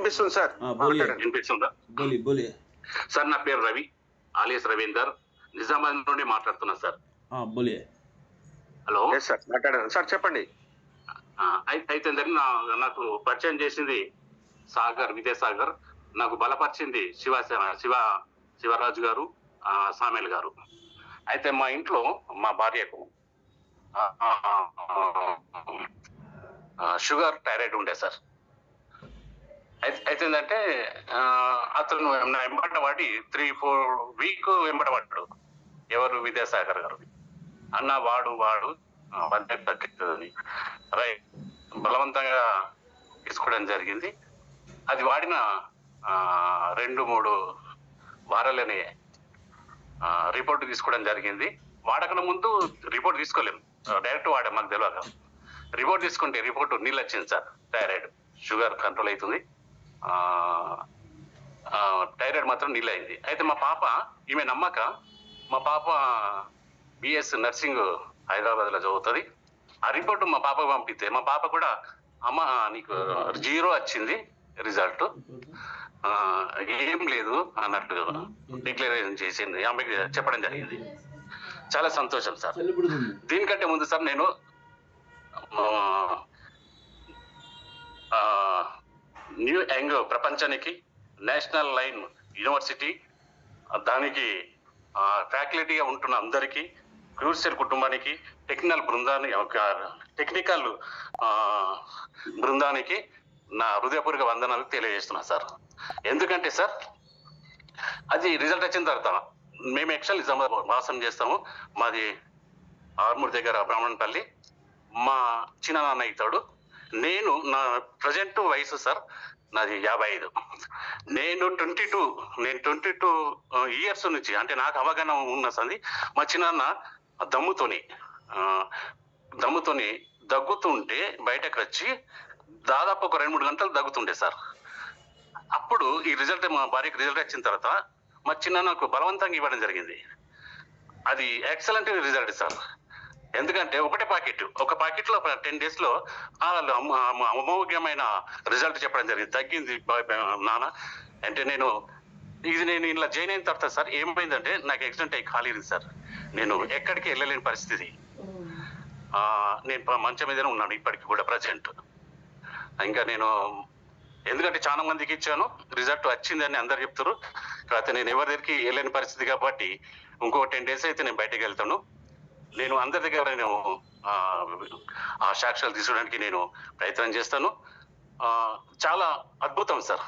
వినిపిస్తుంది సార్. వినిపిస్తుందా? సార్ నా పేరు రవి ఆలేస్ రవీందర్. నిజామాబాద్ నుండి మాట్లాడుతున్నా సార్. హలో? సార్ మాట్లాడారు సార్ చెప్పండి. అయితే నా నాకు పరిచయం చేసింది సాగర్ విద్యాసాగర్. నాకు బలపరిచింది శివ శివ శివరాజు గారు సామేల్ గారు. అయితే మా ఇంట్లో మా భార్యకు షుగర్ థైరాయిడ్ ఉండే సార్. అయితే ఏంటంటే అతను నా వెంబట వాడి త్రీ ఫోర్ వీక్ వెంబట పడ్డాడు ఎవరు? విద్యాసాగర్ గారు. అన్న వాడు వాడు ఆ, తగ్గుతుందని రైట్ బలవంతంగా తీసుకోవడం జరిగింది. అది వాడిన రెండు మూడు వారాలని రిపోర్ట్ తీసుకోవడం జరిగింది. వాడకన ముందు రిపోర్ట్ తీసుకోలేము డైరెక్ట్ వాడాం మాకు తెలియదు రిపోర్ట్ తీసుకుంటే రిపోర్ట్ నీళ్ళు వచ్చింది సార్ థైరాయిడ్. షుగర్ కంట్రోల్ అవుతుంది థైరాయిడ్ మాత్రం నీళ్ళు అయింది. అయితే మా పాప ఈమె నమ్మక మా పాప బిఎస్ నర్సింగ్ హైదరాబాద్లో చదువుతుంది. ఆ రిపోర్ట్ మా పాపకు పంపితే మా పాప కూడా అమ్మ నీకు జీరో వచ్చింది రిజల్ట్ ఏం లేదు అన్నట్టు డిక్లరేషన్ చేసింది. ఆమెకి చెప్పడం జరిగింది. చాలా సంతోషం సార్. దీనికంటే ముందు సార్ నేను న్యూ యంగ్ ప్రపంచానికి నేషనల్ లైన్ యూనివర్సిటీ. దానికి ఫ్యాకల్టీగా ఉంటున్న అందరికీ క్రూసియల్ కుటుంబానికి టెక్నికల్ బృందాన్ని ఒక టెక్నికల్ బృందానికి నా హృదయపూర్వక వందనాలు తెలియజేస్తున్నా సార్. ఎందుకంటే సార్ అది రిజల్ట్ వచ్చిన తర్వాత మేము యాక్చువల్ నిజామాబాద్ వాసం చేస్తాము. మాది ఆర్మూర్ దగ్గర బ్రాహ్మణపల్లి. మా చిన్న నాన్న అవుతాడు నేను నా ప్రజెంట్ వయసు సార్ నాది యాభై ఐదు నేను ట్వంటీ టూ నేను ట్వంటీ టూ ఇయర్స్ నుంచి అంటే నాకు అవగాహన ఉన్న సంది మా చిన్నాన్న దమ్ముతోని దమ్ముతోని దగ్గుతుంటే బయటకు వచ్చి దాదాపు ఒక రెండు మూడు గంటలు దగ్గుతుండే సార్ అప్పుడు ఈ రిజల్ట్ మా భార్యకి రిజల్ట్ వచ్చిన తర్వాత మా చిన్న నాకు బలవంతంగా ఇవ్వడం జరిగింది. అది ఎక్సలెంట్ రిజల్ట్ సార్ ఎందుకంటే ఒకటే పాకెట్. ఒక పాకెట్లో టెన్ డేస్లో ఆ అమ- అమ- అమోఘమైన రిజల్ట్ చెప్పడం జరిగింది. తగ్గింది నాన్న. అంటే నేను ఇది నేను ఇలా జాయిన్ అయిన తర్వాత సార్ ఏమైందంటే నాకు యాక్సిడెంట్ అయ్యి ఖాళీ సార్. నేను ఎక్కడికి వెళ్ళలేని పరిస్థితి. ఆ, నేను మంచం మీదనే ఉన్నాను ఇప్పటికి కూడా ప్రజెంట్. ఇంకా నేను ఎందుకంటే చాలా మందికి ఇచ్చాను. రిజల్ట్ వచ్చిందని అందరు చెప్తారు కాకపోతే నేను ఎవరి దగ్గరికి వెళ్ళని పరిస్థితి కాబట్టి ఇంకో టెన్ డేస్ అయితే నేను బయటకు వెళ్తాను. నేను అందరి దగ్గర నేను ఆ, సాక్ష్యాలు తీసుకోవడానికి నేను ప్రయత్నం చేస్తాను. చాలా అద్భుతం సార్.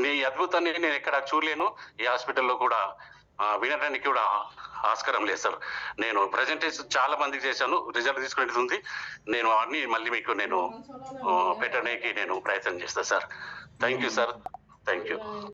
నీ అద్భుతాన్ని నేను ఎక్కడ చూడలేను. ఈ హాస్పిటల్లో కూడా వినడానికి కూడా ఆస్కారం లేదు సార్. నేను ప్రజెంటేషన్ చాలా మందికి చేశాను. రిజల్ట్ తీసుకునేది ఉంది. నేను అన్ని మళ్ళీ మీకు నేను పెట్టడానికి నేను ప్రయత్నం చేస్తాను sir. Thank you sir. Thank you.